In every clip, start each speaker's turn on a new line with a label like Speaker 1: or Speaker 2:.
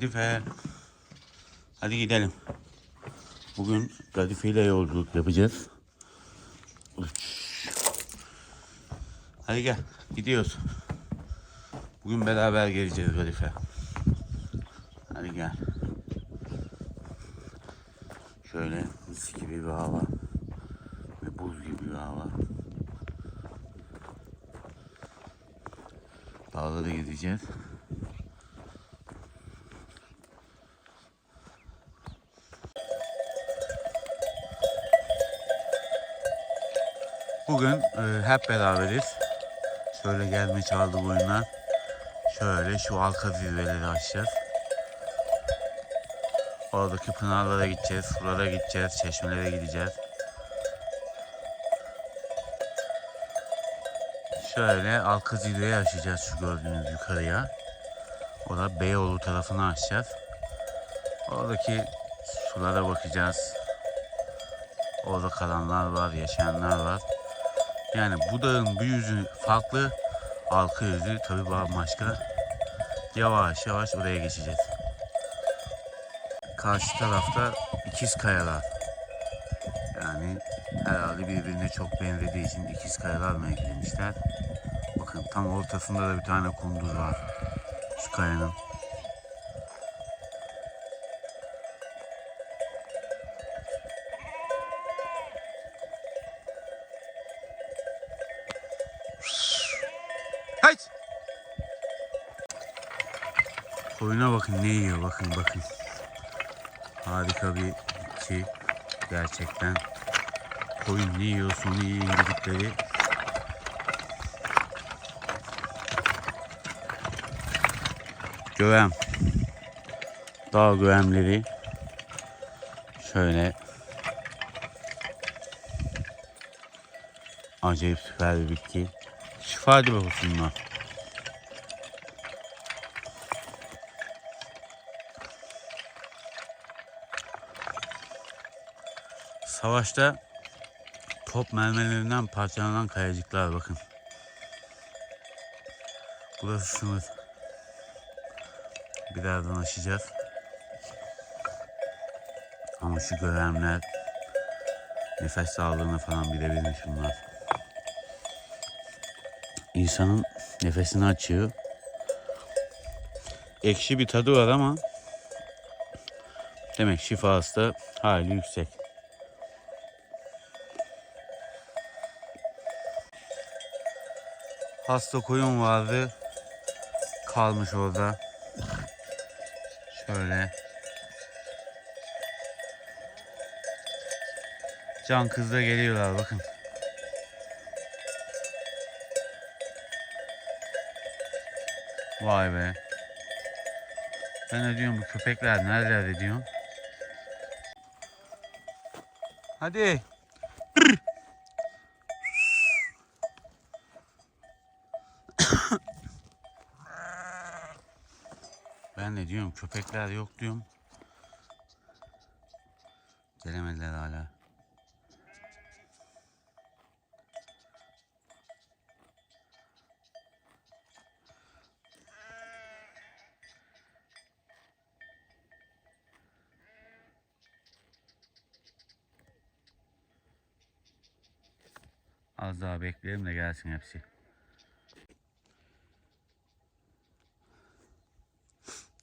Speaker 1: Kadife. Hadi gidelim. Bugün Kadife ile yolculuk yapacağız. Hadi gel. Gidiyoruz. Bugün beraber geleceğiz Kadife. Hadi gel. Şöyle mis gibi bir hava. Ve buz gibi bir hava. Dağlara gideceğiz. Bugün e, hep beraberiz. Şöyle gelme çaldı boyuna. Şöyle şu arka zirveleri açacağız. Oradaki pınarlara gideceğiz, sulara gideceğiz, çeşmelere gideceğiz. Şöyle arka zirveyi açacağız şu gördüğünüz yukarıya. O da Beyoğlu tarafını açacağız. Oradaki sulara bakacağız. Orada kalanlar var, yaşayanlar var. Yani bu dağın bir yüzü farklı, arka yüzü tabii bambaşka. Yavaş yavaş oraya geçeceğiz. Karşı tarafta ikiz kayalar. Yani herhalde birbirine çok benzediği için ikiz kayalar mı eklemişler? Bakın tam ortasında da bir tane kunduz var. Şu kayanın. Koyuna bakın ne yiyor bakın bakın. Harika bir şey gerçekten. Koyun ne yiyor sonu yiyin dedikleri. Göğem. Dağ göğemleri. Şöyle. Acayip süper bir bitki. Şifa gibi olsun Savaşta top mermilerinden parçalanan kayacıklar bakın. Burası sınır. Birazdan aşacağız. Ama şu görevler nefes sağlığına falan birebirmiş bunlar. İnsanın nefesini açıyor. Ekşi bir tadı var ama demek şifası da hali yüksek. Hasta koyun vardı. Kalmış orada. Şöyle. Can kızla geliyorlar bakın. Vay be. Ben de diyorum bu köpekler nerelerde diyorum. Hadi. Ben de diyorum köpekler yok diyorum. Gelemediler hala. Az daha bekleyelim de gelsin hepsi.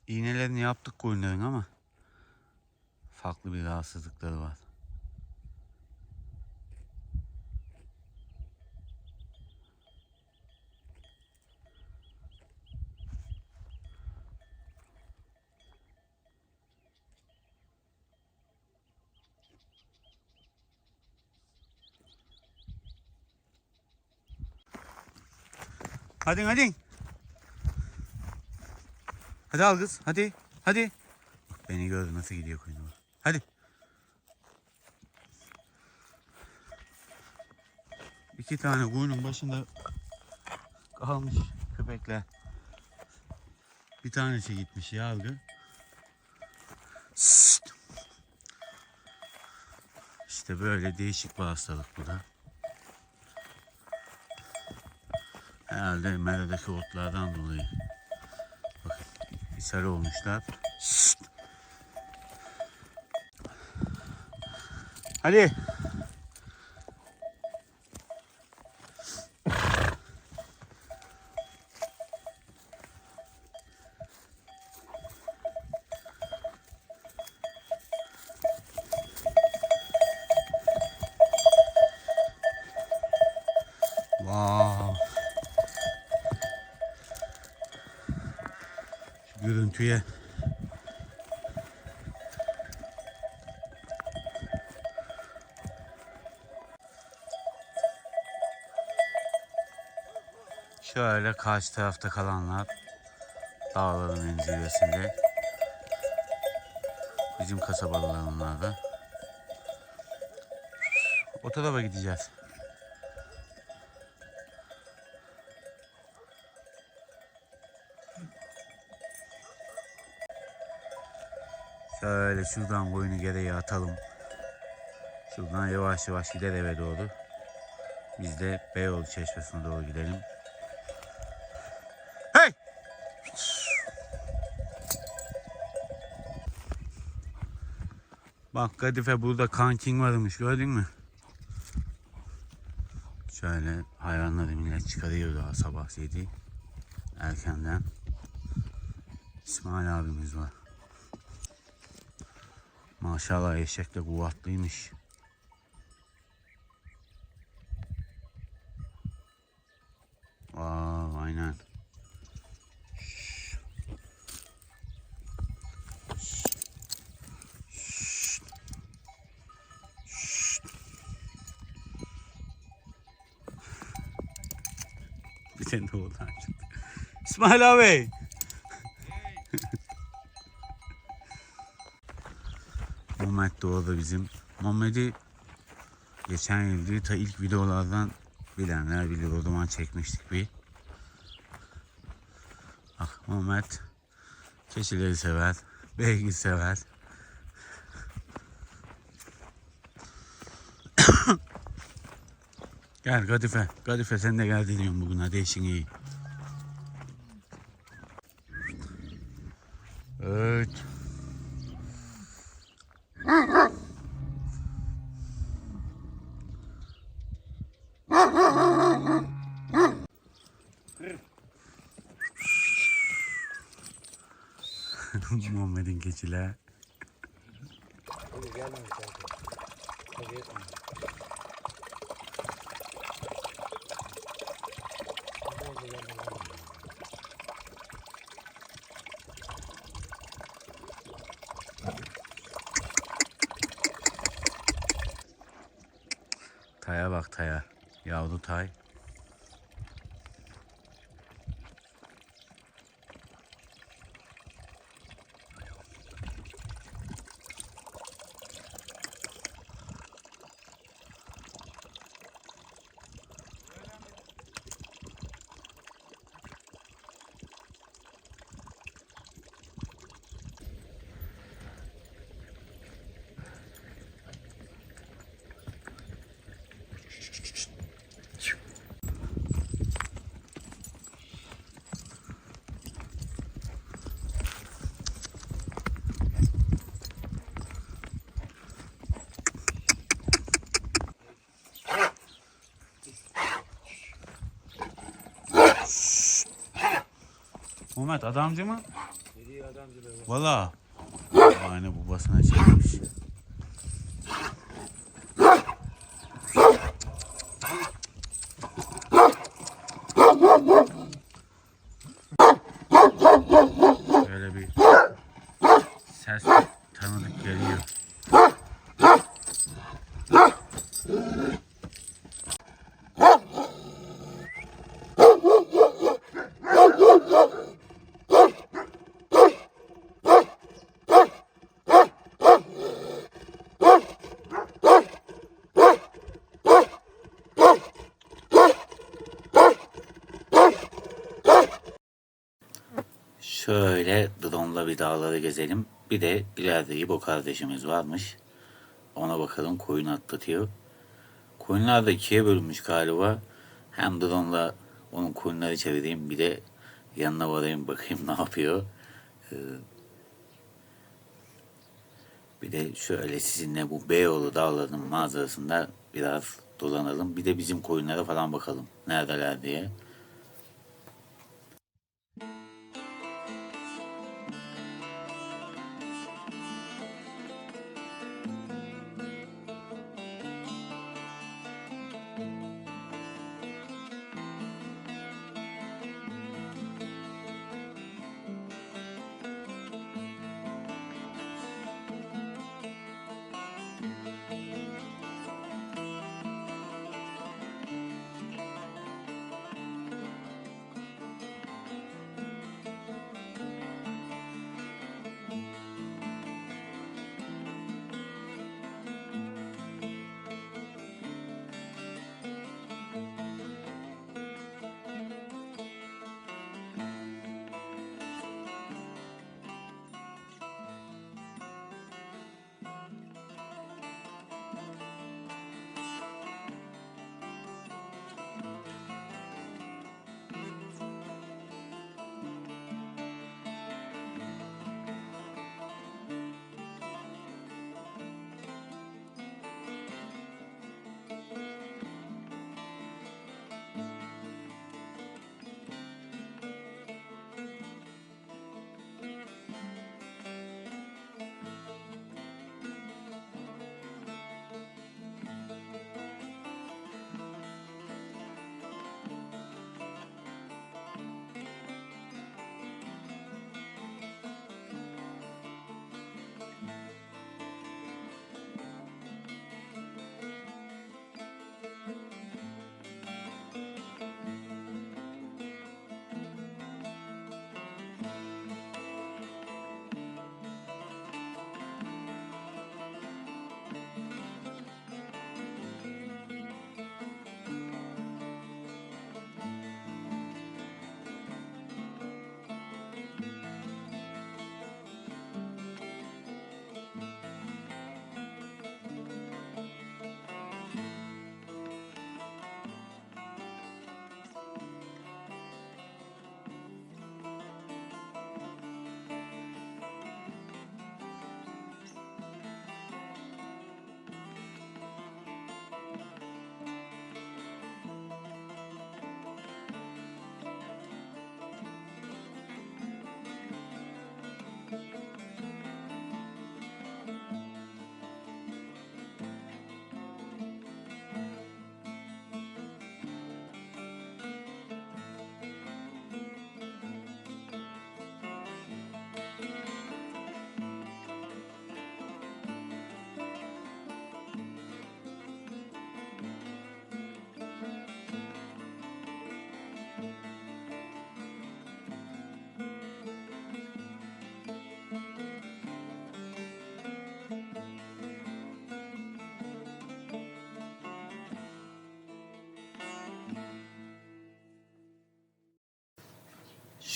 Speaker 1: İğnelerini yaptık koyunların ama farklı bir rahatsızlıkları var. Hadi hadi. Hadi al kız. Hadi. Hadi. Beni gördü nasıl gidiyor koyun. Hadi. İki tane koyunun başında kalmış köpekler. Bir tanesi gitmiş ya algı. Sst. İşte böyle değişik bir hastalık bu da. Herhalde meredeki otlardan dolayı. Bakın ishal olmuşlar. Şşt. Hadi. Wow. Görüntüye Şöyle karşı tarafta kalanlar dağların en zirvesinde. Bizim kasabalılar onlar da. O tarafa gideceğiz. Şöyle şuradan boyunu geriye atalım. Şuradan yavaş yavaş gider eve doğru. Biz de Beyoğlu Çeşmesi'ne doğru gidelim. Hey! Bak Kadife burada kantin varmış gördün mü? Şöyle hayvanları millet çıkarıyor daha sabah 7 erkenden. İsmail abimiz var. Maşallah eşek de kuvvetliymiş. Aa, aynen. Bir tane de çıktı. İsmail abi. Muhammed orada bizim. Muhammed'i geçen yıl ta ilk videolardan bilenler bilir. O zaman çekmiştik bir. Bak Muhammed keçileri sever. Beygir sever. gel Kadife. Kadife sen de gel diyorum bugün. Hadi işin iyi. Evet. Keçiler. Taya bak taya. Yavru tay. Muhammed adamcı mı? Valla. Aynı babasına çekmiş. Şöyle drone'la bir dağları gezelim. Bir de ileride İbo kardeşimiz varmış. Ona bakalım koyun atlatıyor. Koyunlar da ikiye bölünmüş galiba. Hem drone'la onun koyunları çevireyim bir de yanına varayım bakayım ne yapıyor. Ee, Bir de şöyle sizinle bu Beyoğlu dağlarının manzarasında biraz dolanalım. Bir de bizim koyunlara falan bakalım. Neredeler diye.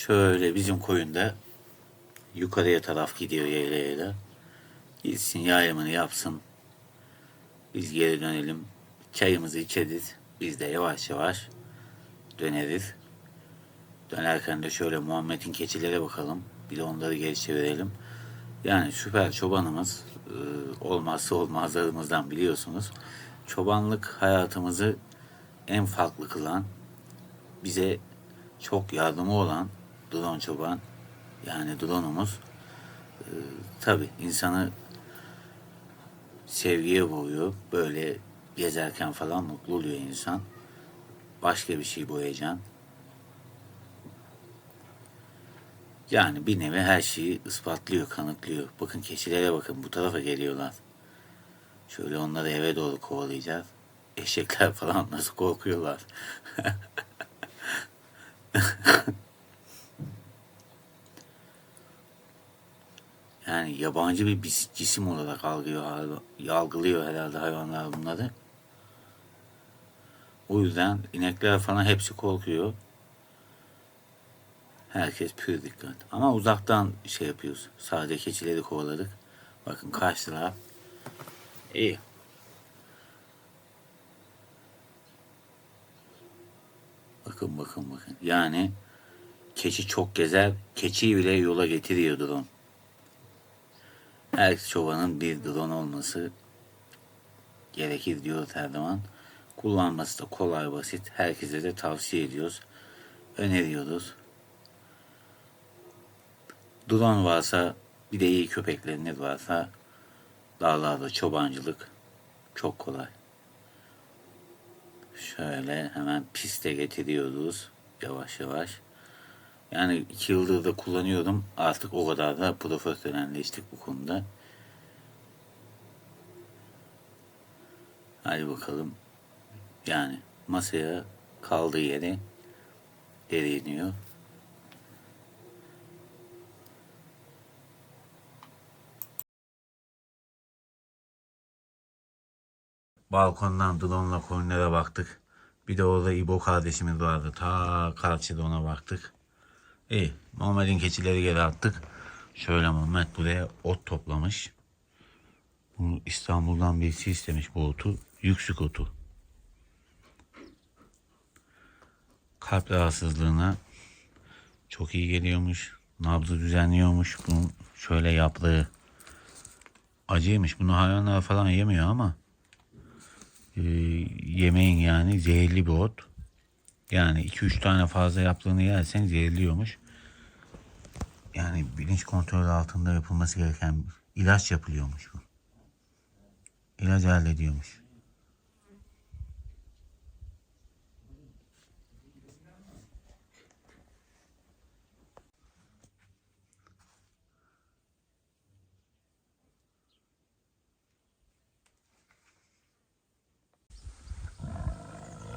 Speaker 1: Şöyle bizim koyunda yukarıya taraf gidiyor yayla yayla. Gitsin yayımını yapsın. Biz geri dönelim. Çayımızı içeriz. Biz de yavaş yavaş döneriz. Dönerken de şöyle Muhammed'in keçilere bakalım. Bir de onları geri çevirelim. Yani süper çobanımız e, olmazsa olmazlarımızdan biliyorsunuz. Çobanlık hayatımızı en farklı kılan, bize çok yardımı olan drone çoban yani drone'umuz e, tabi insanı sevgiye boğuyor. Böyle gezerken falan mutlu oluyor insan. Başka bir şey heyecan. Yani bir nevi her şeyi ispatlıyor, kanıtlıyor. Bakın keçilere bakın bu tarafa geliyorlar. Şöyle onları eve doğru kovalayacağız. Eşekler falan nasıl korkuyorlar. Yani yabancı bir cisim olarak algılıyor, algılıyor herhalde hayvanlar bunları. O yüzden inekler falan hepsi korkuyor. Herkes pür dikkat. Ama uzaktan şey yapıyoruz. Sadece keçileri kovaladık. Bakın karşılar. İyi. Bakın bakın bakın. Yani keçi çok gezer. Keçiyi bile yola getiriyor drone. Her çobanın bir drone olması gerekir diyor her zaman. Kullanması da kolay basit. Herkese de tavsiye ediyoruz. Öneriyoruz. Drone varsa bir de iyi köpekleriniz varsa dağlarda çobancılık çok kolay. Şöyle hemen piste getiriyoruz yavaş yavaş. Yani iki yıldır da kullanıyorum. Artık o kadar da profesyonelleştik bu konuda. Hadi bakalım. Yani masaya kaldığı yere geri iniyor. Balkondan drone'la koyunlara baktık. Bir de orada İbo kardeşimiz vardı. Ta karşıda ona baktık. İyi. Muhammed'in keçileri geri attık. Şöyle Muhammed buraya ot toplamış. Bunu İstanbul'dan birisi istemiş bu otu. Yüksük otu. Kalp rahatsızlığına çok iyi geliyormuş. Nabzı düzenliyormuş. Bunun şöyle yaptığı acıymış. Bunu hayvanlar falan yemiyor ama e, yemeğin yani zehirli bir ot. Yani 2-3 tane fazla yaptığını yersen zehirliyormuş. Yani bilinç kontrolü altında yapılması gereken ilaç yapılıyormuş bu. İlaç hallediyormuş.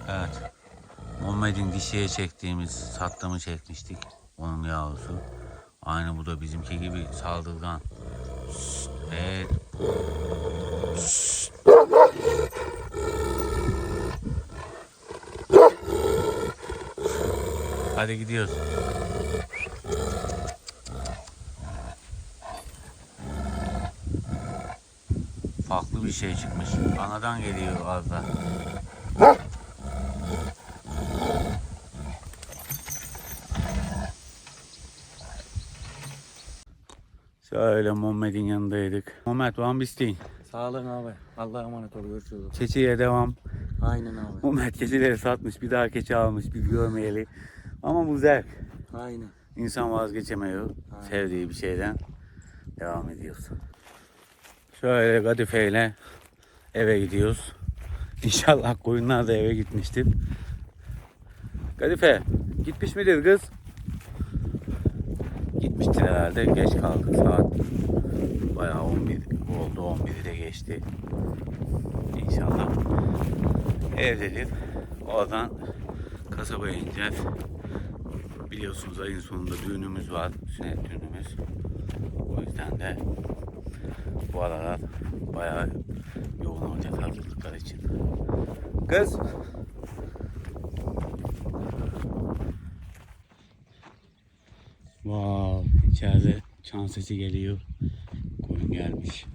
Speaker 1: Evet. Muhammed'in dişiye çektiğimiz sattığımı çekmiştik. Onun yavrusu. Aynı bu da bizimki gibi saldırgan. Evet. Hadi gidiyoruz. Farklı bir şey çıkmış. Anadan geliyor az da. Şöyle Muhammed'in yanındaydık. Muhammed Van Bistein.
Speaker 2: Sağ olun abi. Allah'a emanet ol. Görüşürüz.
Speaker 1: Keçiye devam.
Speaker 2: Aynen abi.
Speaker 1: Muhammed keçileri satmış. Bir daha keçi almış. Bir görmeyeli. Ama bu zevk.
Speaker 2: Aynen.
Speaker 1: İnsan vazgeçemiyor.
Speaker 2: Aynen.
Speaker 1: Sevdiği bir şeyden. Devam ediyoruz. Şöyle kadifeyle eve gidiyoruz. İnşallah koyunlar da eve gitmiştir. Kadife gitmiş midir kız? Gitmiştir herhalde. Geç kaldık saat. Bayağı 11 oldu. 11'i de geçti. İnşallah evdedir. Oradan kasabaya ineceğiz. Biliyorsunuz ayın sonunda düğünümüz var. Sünnet düğünümüz. O yüzden de bu aralar bayağı yoğun olacak hazırlıklar için. Kız. Wow, içeride çan sesi geliyor. Koyun gelmiş.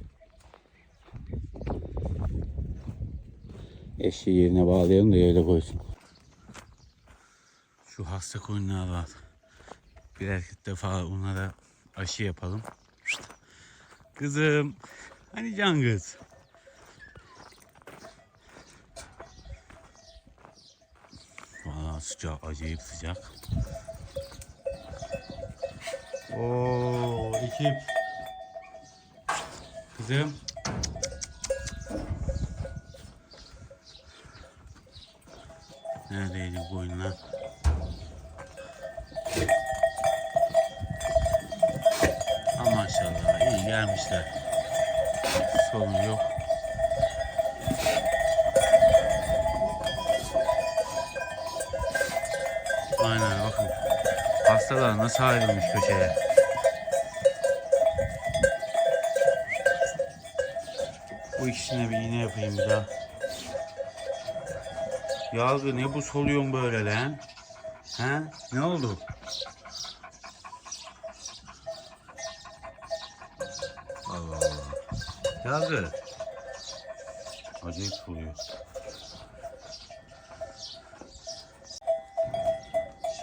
Speaker 1: Eşeği yerine bağlayalım da öyle koysun. Şu hasta koyunlar var. Birer defa onlara aşı yapalım. Kızım. Hani can kız? Valla sıcak, acayip sıcak. Oo, ekip. Kızım. Neredeydi bu koyunlar? Ha maşallah iyi gelmişler. Sorun yok. Hastalar nasıl ayrılmış köşeye. Bu ikisine bir iğne yapayım bir daha. Yazgı ne bu soluyorsun böyle lan? He? Ne oldu? Allah Allah. Yazgı. Acayip soluyor.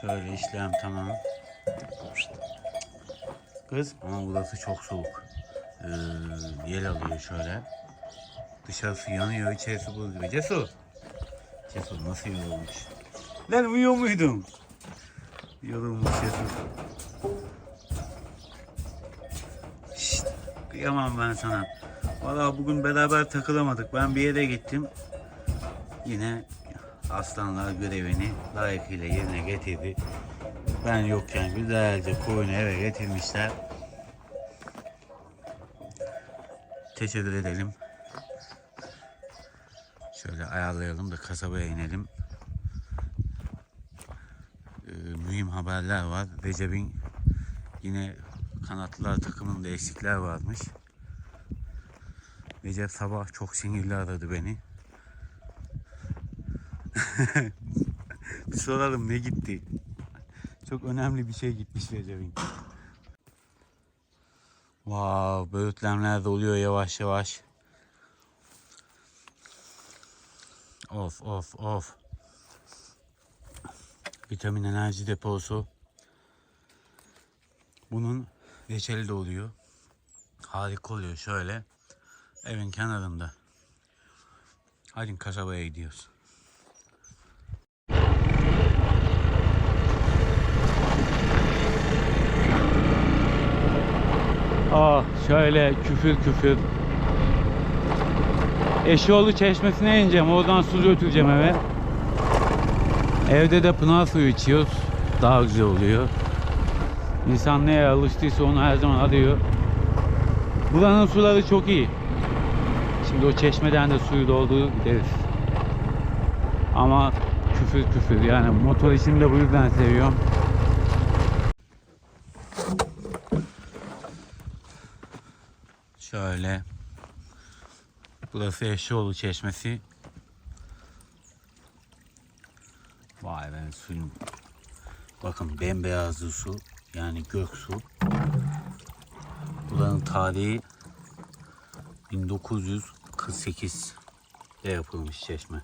Speaker 1: Şöyle işlem tamam. Kız ama burası çok soğuk. Ee, yel alıyor şöyle. Dışarısı yanıyor, içerisi buz gibi. Cesur. Cesur nasıl yorulmuş? Lan uyuyor muydun? Yorulmuş Cesur. Şşt, kıyamam ben sana. Valla bugün beraber takılamadık. Ben bir yere gittim. Yine aslanlar görevini layıkıyla yerine getirdi. Ben yokken güzelce koyunu eve getirmişler. Teşekkür edelim. Şöyle ayarlayalım da kasabaya inelim. Ee, mühim haberler var. Recep'in yine kanatlılar takımında eksikler varmış. Recep sabah çok sinirli aradı beni. bir soralım ne gitti? Çok önemli bir şey gitmiş Recep'in. Wow, böğürtlenler de oluyor yavaş yavaş. Of of of. Vitamin enerji deposu. Bunun reçeli de oluyor. Harika oluyor şöyle. Evin kenarında. Hadi kasabaya gidiyoruz. Ah şöyle küfür küfür. Eşioğlu çeşmesine ineceğim. Oradan su götüreceğim eve. Evde de pınar suyu içiyoruz. Daha güzel oluyor. İnsan neye alıştıysa onu her zaman arıyor. Buranın suları çok iyi. Şimdi o çeşmeden de suyu doldurup gideriz. Ama küfür küfür yani motor işini de bu yüzden seviyorum. Şöyle. Burası Eşoğlu Çeşmesi. Vay be suyun. Bakın bembeyazlı su. Yani gök su. Buranın tarihi 1948'de yapılmış çeşme.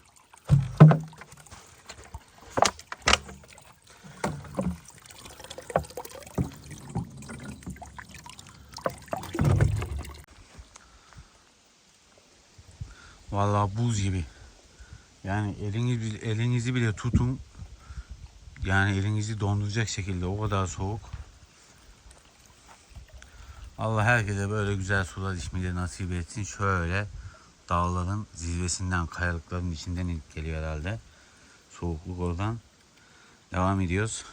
Speaker 1: Buz gibi. Yani eliniz, elinizi bile tutun. Yani elinizi donduracak şekilde o kadar soğuk. Allah herkese böyle güzel sular içmeyi nasip etsin. Şöyle dağların zirvesinden, kayalıkların içinden geliyor herhalde. Soğukluk oradan. Devam ediyoruz.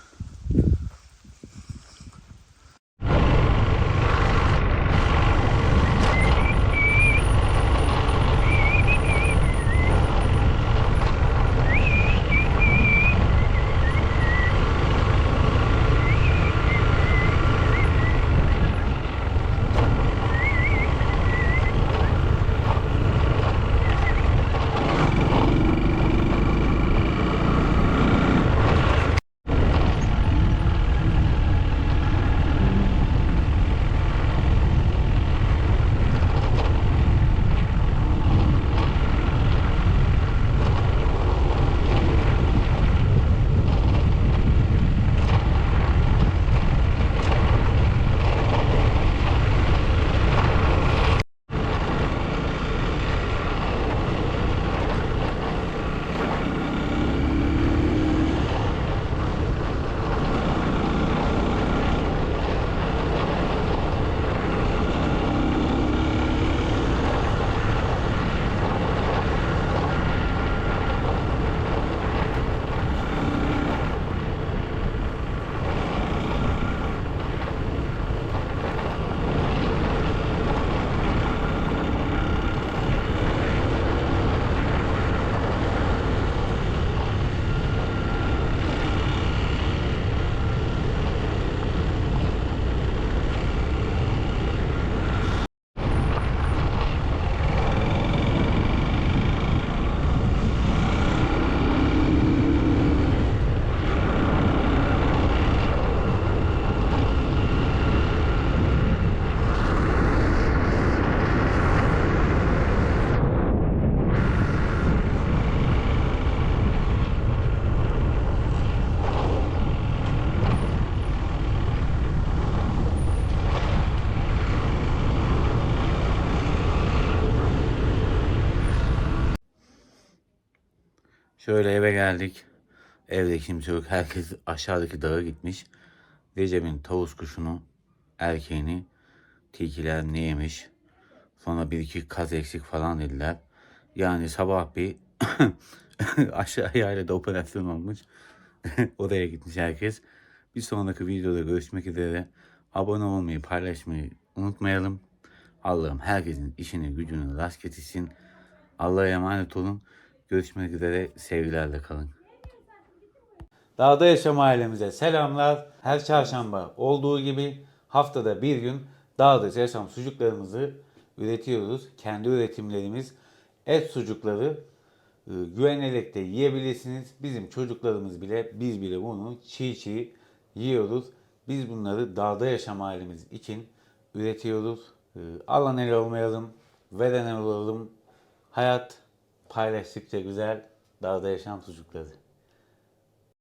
Speaker 1: Şöyle eve geldik. Evde kimse yok. Herkes aşağıdaki dağa gitmiş. Recep'in tavus kuşunu, erkeğini tilkiler ne yemiş. Sonra bir iki kaz eksik falan dediler. Yani sabah bir aşağı yaylada operasyon olmuş. Oraya gitmiş herkes. Bir sonraki videoda görüşmek üzere. Abone olmayı, paylaşmayı unutmayalım. Allah'ım herkesin işini gücünü rast getirsin. Allah'a emanet olun. Görüşmek üzere. Sevgilerle kalın. Dağda Yaşam ailemize selamlar. Her çarşamba olduğu gibi haftada bir gün Dağda Yaşam sucuklarımızı üretiyoruz. Kendi üretimlerimiz et sucukları e, güvenerek de yiyebilirsiniz. Bizim çocuklarımız bile biz bile bunu çiğ çiğ yiyoruz. Biz bunları Dağda Yaşam ailemiz için üretiyoruz. E, Alan el olmayalım, veren el olalım. Hayat paylaştıkça güzel. Dağda Yaşam sucukları.